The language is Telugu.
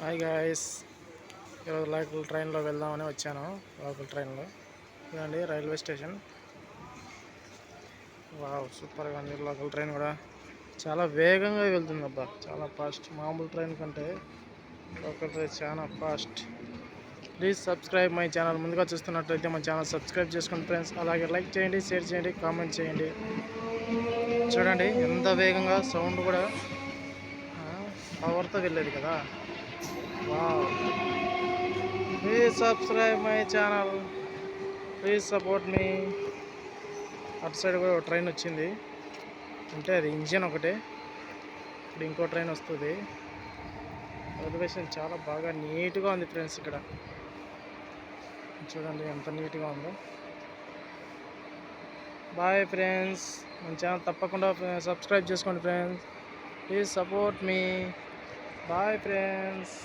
హాయ్ గాయస్ ఈరోజు లోకల్ ట్రైన్లో వెళ్దామని వచ్చాను. లోకల్ ట్రైన్లో ఇదండి రైల్వే స్టేషన్. వావ్ సూపర్గా ఉంది లోకల్ ట్రైన్ కూడా. చాలా వేగంగా వెళ్తుంది అబ్బా. చాలా ఫాస్ట్ మామూలు ట్రైన్ కంటే లోకల్ ట్రైన్ చాలా fast please subscribe my channel ముందుగా చూస్తున్నట్లయితే మా ఛానల్ సబ్స్క్రైబ్ చేసుకోండి ఫ్రెండ్స్ అలాగే లైక్ చేయండి షేర్ చేయండి కామెంట్ చేయండి. చూడండి ఎంత వేగంగా సౌండ్ కూడా పవర్తో వెళ్ళేది కదా. Please subscribe my channel please support మీ అటు సైడ్ కూడా ఒక ట్రైన్ వచ్చింది. అంటే అది ఇంజిన్ ఒకటే. ఇప్పుడు ఇంకో ట్రైన్ వస్తుంది. ఎలివేషన్ చాలా బాగా నీట్గా ఉంది ఫ్రెండ్స్ ఇక్కడ. చూడండి ఎంత నీట్గా ఉందో. బాయ్ ఫ్రెండ్స్ మన ఛానల్ తప్పకుండా eh, సబ్స్క్రైబ్ చేసుకోండి ఫ్రెండ్స్ ప్లీజ్ సపోర్ట్ మీ బాయ్ ఫ్రెండ్స్